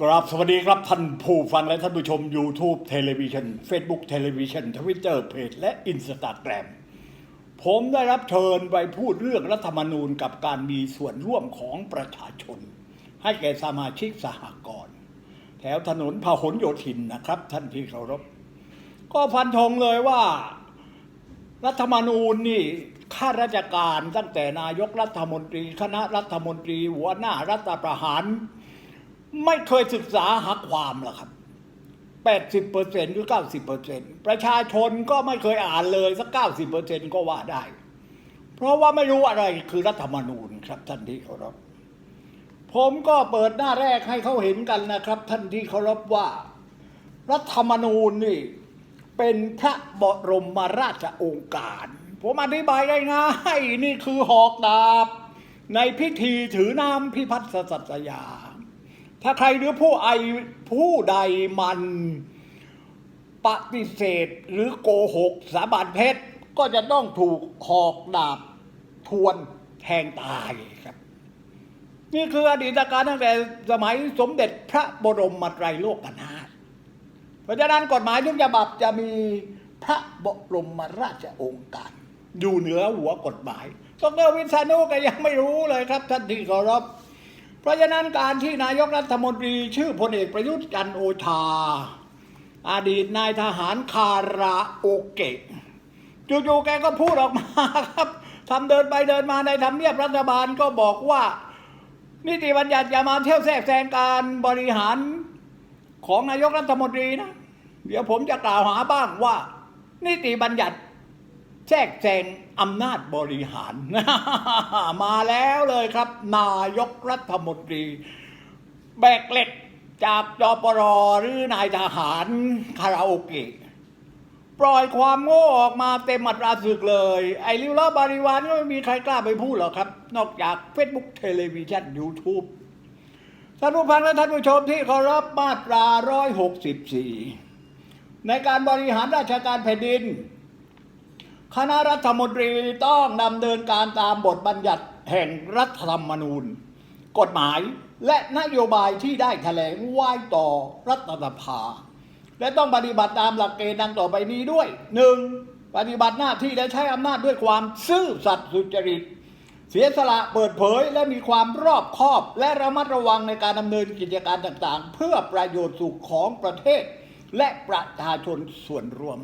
กราบสวัสดีครับท่านผู้ฟังและท่านผู้ชม YouTube เทเลวิชัน Facebook เทเลวิชันทวิตเตอร์เพจและอินสตาแกรมผมได้รับเชิญไปพูดเรื่องรัฐธรรมนูญกับการมีส่วนร่วมของประชาชน ให้แก่สมาชิกสหกรณ์แถวถนนพหลโยธินนะครับ ท่านที่เคารพ ก็ฟันธงเลยว่า รัฐธรรมนูญนี่ข้าราชการตั้งแต่นายกรัฐมนตรี คณะรัฐมนตรี หัวหน้ารัฐประหาร ไม่เคยศึกษาหาความหรอกครับ80%หรือ90%ประชาชนก็ไม่เคยอ่านเลยสัก90%ก็ว่าได้ เพราะว่าไม่รู้อะไรคือรัฐธรรมนูญครับท่านที่เคารพผมก็เปิดหน้าแรกให้เขาเห็นกันนะครับ ท่านที่เคารพว่า รัฐธรรมนูญนี่ เป็นพระบรมราชโองการ ผมอธิบายง่ายๆนี่คือหอกดาบ ในพิธีถือน้ำพิพัฒน์สัตยา ถ้าใครหรือผู้ไอผู้ใดมันปฏิเสธหรือโกหกสาบานเพชรก็จะต้องถูกหอกดาบทวนแทงตายครับ นี่คืออดีตการตั้งแต่สมัยสมเด็จพระบรมไตรโลกนาถเพราะฉะนั้นกฎหมายทุกฉบับจะมีพระบรมราชองค์การ อยู่เหนือหัวกฎหมายดรวิษณุก็ยังไม่รู้เลยครับ ท่านที่เคารพ เพราะฉะนั้นการที่นายกรัฐมนตรี ชื่อพลเอกประยุทธ์จันโอชา อดีตนายทหารคาราโอเกะจู่ๆแกก็พูดออกมาครับทำเดินไปเดินมาในทำเนียบรัฐบาลก็บอกว่า นิติบัญญัติอย่ามาเที่ยวแทรกแซงการบริหารของนายกรัฐมนตรีนะ เดี๋ยวผมจะกล่าวหาบ้างว่า นิติบัญญัติ ทรกแซงอำนาจบริหาร มาแล้วเลยครับ นายกรัฐมนตรี แบกเหล็กจากจปรหรือนายทหารคาราโอเกะปล่อยความโง่ออกมาเต็มมัตราศึกเลย ไอ้ลิวล้อบริวานก็ไม่มีใครกล้าไปพูดหรอกครับ นอกจาก Facebook เทเลวิชัน YouTube ท่านผู้ฟังและท่านผู้ชมที่เคารพมาตรา 164 ในการบริหารราชการแผ่นดิน คณะรัฐมนตรีต้องดำเนินการตามบทบัญญัติแห่งรัฐธรรมนูญ กฎหมายและนโยบายที่ได้แถลงไว้ต่อรัฐสภา และต้องปฏิบัติตามหลักเกณฑ์ดังต่อไปนี้ด้วยหนึ่งปฏิบัติหน้าที่และใช้อำนาจด้วยความซื่อสัตย์สุจริต เสียสละเปิดเผยและมีความรอบคอบ และระมัดระวังในการดำเนินกิจการต่างๆ เพื่อประโยชน์สุขของประเทศ และประชาชนส่วนรวม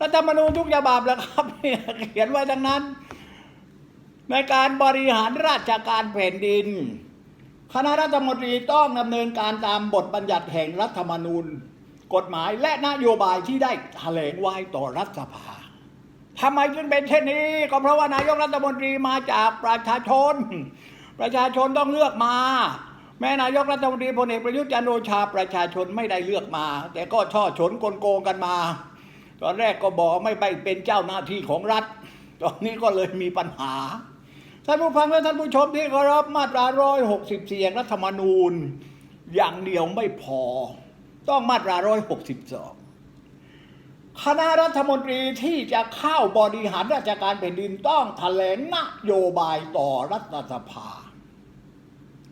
รัฐธรรมนูญทุกฉบับแล้วครับเนี่ยเขียนไว้ดังนั้น ในการบริหารราชการแผ่นดิน คณะรัฐมนตรีต้องดำเนินการตามบทบัญญัติแห่งรัฐธรรมนูญ กฎหมายและนโยบายที่ได้แถลงไว้ต่อรัฐสภาทำไมจึงเป็นเช่นนี้ ก็เพราะว่านายกรัฐมนตรีมาจากประชาชน ประชาชนต้องเลือกมา แม่นายกรัฐมนตรีพลเอกประยุทธ์จันโอชาประชาชนไม่ได้เลือกมา แต่ก็ช่อฉนกลโกงกันมา ตอนแรกก็บอกไม่ไปเป็นเจ้าหน้าที่ของรัฐ ตอนนี้ก็เลยมีปัญหา ท่านผู้ฟังและท่านผู้ชมที่เคารพมาตรา164แห่งรัฐธรรมนูญ อย่างเดียวไม่พอ ต้องมาตรา162คณะรัฐมนตรีที่จะเข้าบริหารราชการแผ่นดินต้องแถลงนโยบายต่อรัฐสภา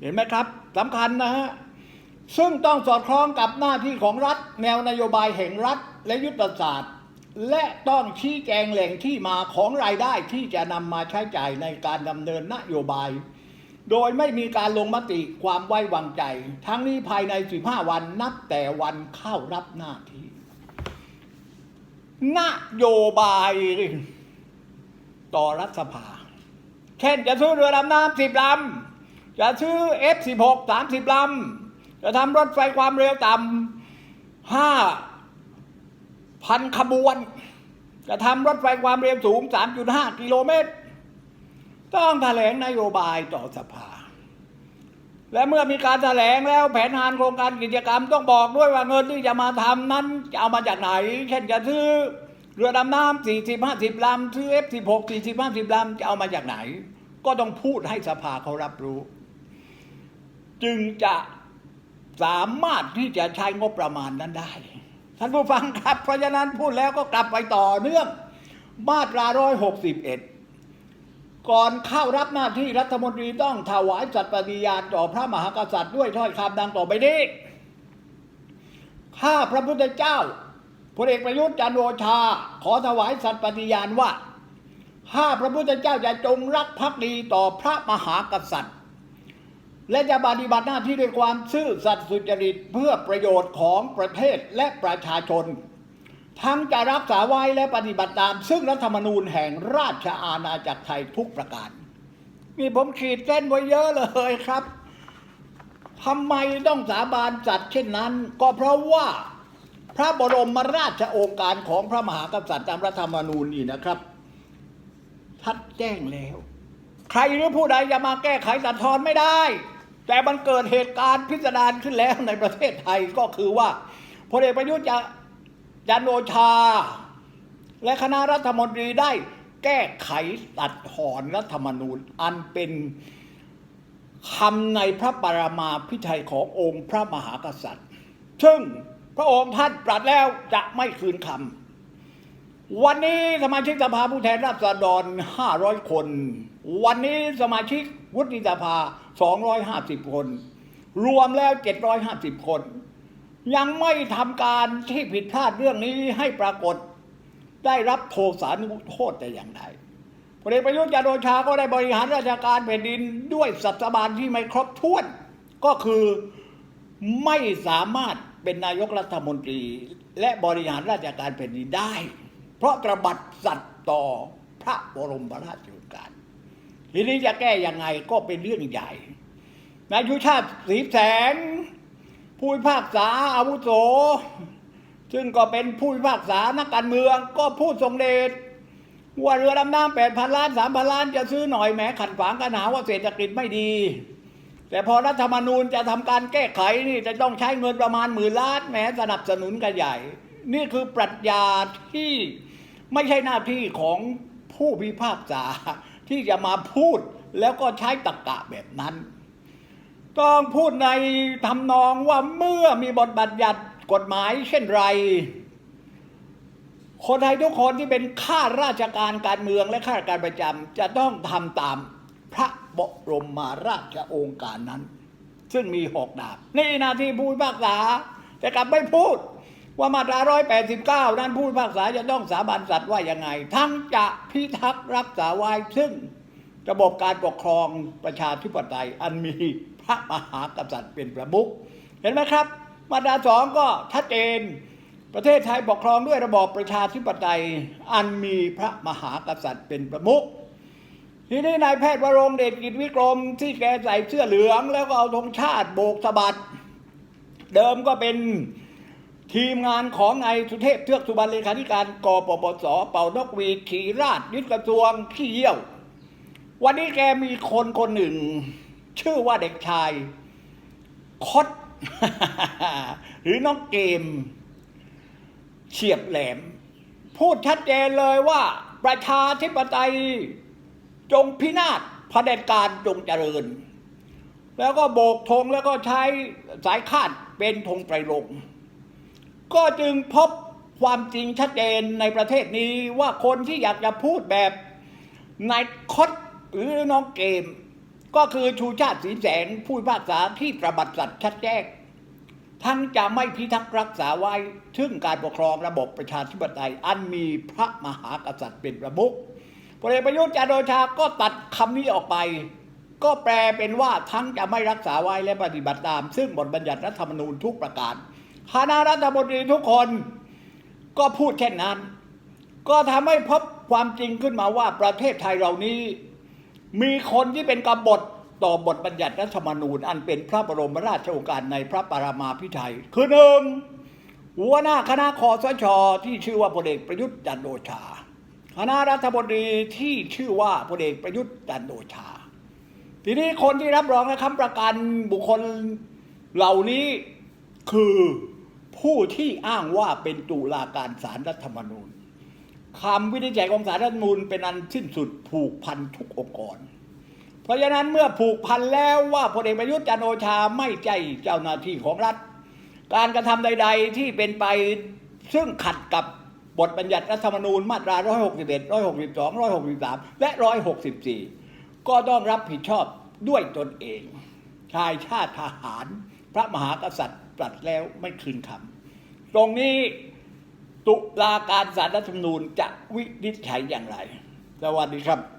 เห็นไหมครับสำคัญนะฮะซึ่งต้องสอดคล้องกับหน้าที่ของรัฐ แนวนโยบายแห่งรัฐและยุทธศาสตร์ และต้องชี้แจงแหล่งที่มาของรายได้ที่จะนำมาใช้จ่ายในการดำเนินนโยบาย โดยไม่มีการลงมติความไว้วางใจ ทั้งนี้ภายใน 15 วันนับแต่วันเข้ารับหน้าที่ นโยบายต่อรัฐสภา เช่นจะซื้อเรือดำน้ำสิบลำ จะซื้อ F16 30 ลำ จะทำรถไฟความเร็วต่ำห้า พันขบวน จะทำรถไฟความเร็วสูง 3.5 กิโลเมตร ต้องแถลงนโยบายต่อสภา และเมื่อมีการแถลงแล้วแผนงานโครงการกิจกรรมต้องบอกด้วยว่าเงินที่จะมาทำนั้นจะเอามาจากไหน เช่นจะซื้อเรือดำน้ำ40 50ลำซื้อ F16 40 50ลำจะเอามาจากไหน ก็ต้องพูดให้สภาเขารับรู้ จึงจะสามารถที่จะใช้งบประมาณนั้นได้ ท่านผู้ฟังครับ เพราะฉะนั้นพูดแล้วก็กลับไปต่อเนื่อง มาตรา161ก่อนเข้ารับหน้าที่รัฐมนตรีต้องถวายสัตย์ปฏิญาณต่อพระมหากษัตริย์ด้วยถ้อยคำดังต่อไปนี้ข้าพระพุทธเจ้าพลเอกประยุทธ์จันโอชา ขอถวายสัตย์ปฏิญาณว่าข้าพระพุทธเจ้าจะจงรักภักดีต่อพระมหากษัตริย์ และจะปฏิบัติหน้าที่ด้วยความซื่อสัตย์สุจริตเพื่อประโยชน์ของประเทศและประชาชน ทั้งจะรักษาไว้และปฏิบัติตาม ซึ่งรัฐธรรมนูญแห่งราชอาณาจักรไทยทุกประการนี่ผมขีดเส้นไว้เยอะเลยครับทำไมต้องสาบานจัดเช่นนั้น ก็เพราะว่าพระบรมราชโองการของพระมหากษัตริย์ตามรัฐธรรมนูญนี่นะครับทัดแจ้งแล้ว ใครหรือผู้ใดจะมาแก้ไขตัดทอนไม่ได้ แต่มันเกิดเหตุการณ์พิสดารขึ้นแล้วในประเทศไทยก็คือว่าพลเอกประยุทธ์จะจันโอชา และคณะรัฐมนตรีได้แก้ไขตัดถอนรัฐธรรมนูญ อันเป็นคำในพระปรมาพิไทยขององค์พระมหากษัตริย์ ซึ่งพระองค์ท่านตรัสแล้วจะไม่คืนคำ วันนี้สมาชิกสภาผู้แทนราษฎร 500 คน วันนี้สมาชิก วุฒิสภา 250 คน รวมแล้ว 750 คน ยังไม่ทำการที่ผิดพลาดเรื่องนี้ให้ปรากฏได้รับโทษานุโทษแต่อย่างใดพลเอกประยุทธ์จันทร์โอชาก็ได้บริหารราชการแผ่นดินด้วยสัตบาลที่ไม่ครบถ้วน ก็คือไม่สามารถเป็นนายกรัฐมนตรี และบริหารราชการแผ่นดินได้ เพราะตระบัดสัตว์ต่อพระบรมราชโทีนี้จะแก้ยังไงก็เป็นเรื่องใหญ่นายุชาติสีแสง ผู้พิพากษาอาวุโส ซึ่งก็เป็นผู้พิพากษานักการเมืองก็พูดทรงเดชว่าเรือดำน้ำแปดพันล้านสามพันล้านจะซื้อหน่อยแหมขัดขวางกันหาว่าเศรษฐกิจไม่ดี แต่พอรัฐธรรมนูญจะทำการแก้ไขนี่จะต้องใช้เงินประมาณหมื่นล้านแหมสนับสนุนกันใหญ่ นี่คือปรัชญาที่ไม่ใช่หน้าที่ของผู้พิพากษา ที่จะมาพูดแล้วก็ใช้ตรกกะแบบนั้น ต้องพูดในทำนองว่าเมื่อมีบทบัญญัติกฎหมายเช่นไร คนไทยทุกคนที่เป็นข้าราชการการเมืองและข้าราชการประจำจะต้องทำตามพระบรมมาราชองค์การนั้น ซึ่งมีหกดาบ นี่หนาที่ผู้พิพากษาแต่กลับไม่พูด ว่ามาตรา189นั้นผู้พิพากษาจะต้องสาบานสัตว์ว่ายังไง ทั้งจะพิทักษ์รักษาไว้ซึ่งระบบการปกครองประชาธิปไตยอันมีพระมหากษัตริย์เป็นประมุขเห็นไหมครับ มาตราสองก็ชัดเจนประเทศไทยปกครองด้วยระบอบประชาธิปไตยอันมีพระมหากษัตริย์เป็นประมุขทีนี้นายแพทย์วรงเดชกิจวิกรมที่แกใส่เสื้อเหลืองแล้วก็เอาธงชาติโบกสะบัด เดิมก็เป็น ทีมงานของนายสุเทพเทือกสุบรรณเลขาธิการกปปสเป่านกหวีดขี่ราชยึดกระทรวงขี้เยี่ยว วันนี้แกมีคนคนหนึ่ง ชื่อว่าเด็กชาย คด หรือน้องเกม เฉียบแหลม พูดชัดเจนเลยว่า ประชาธิปไตยจงพินาศเผด็จการจงเจริญ แล้วก็โบกธงแล้วก็ใช้สายคาดเป็นธงไตรรงค์ ก็จึงพบความจริงชัดเจนในประเทศนี้ว่าคนที่อยากจะพูดแบบนายคดหรือน้องเกม ก็คือชูชาติสีแสงผู้พิพาษาที่ตระบัดสัตว์ชัดแจ้งทั้งจะไม่พิทักษ์รักษาไว้ซึ่งการปกครองระบบประชาธิปไตยอันมีพระมหากษัตริย์เป็นประมุขพลเอกประยุทธ์จันทร์โอชาก็ตัดคำนี้ออกไป ก็แปลเป็นว่าทั้งจะไม่รักษาไว้และปฏิบัติตาม ซึ่งบทบัญญัติรัฐธรรมนูญทุกประการ คณะรัฐมนตรีทุกคนก็พูดเช่นนั้น ก็ทำให้พบความจริงขึ้นมาว่าประเทศไทยเรานี้ มีคนที่เป็นกบฏต่อบทบัญญัติรัฐธรรมนูญ อันเป็นพระบรมราชโองการในพระปรามาภิไธยคือหนึ่งหัวหน้าคณะคอสชที่ชื่อว่าพลเอกประยุทธ์จันทร์โอชา คณะรัฐมนตรีที่ชื่อว่าพลเอกประยุทธ์จันทร์โอชา ทีนี้คนที่รับรองและค้ำประกันบุคคลเหล่านี้คือ ผู้ที่อ้างว่าเป็นตุลาการศาลรัฐธรรมนูญคำวินิจฉัยของศาลรัฐธรรมนูญเป็นอันสิ้นสุดผูกพันทุกองค์กร เพราะฉะนั้นเมื่อผูกพันแล้วว่าพลเอกประยุทธ์จันโอชาไม่ใช่เจ้าหน้าที่ของรัฐ การกระทำใด ๆ ที่เป็นไปซึ่งขัดกับบทบัญญัติรัฐธรรมนูญมาตรา 161 162 163 และ 164 ก็ต้องรับผิดชอบด้วยตนเอง ชายชาติทหาร พระมหากษัตริย์ ตรัสแล้วไม่คืนคำตรงนี้ตุลาการสารรัฐธรรมนูญจะวินิจฉัยอย่างไร สวัสดีครับ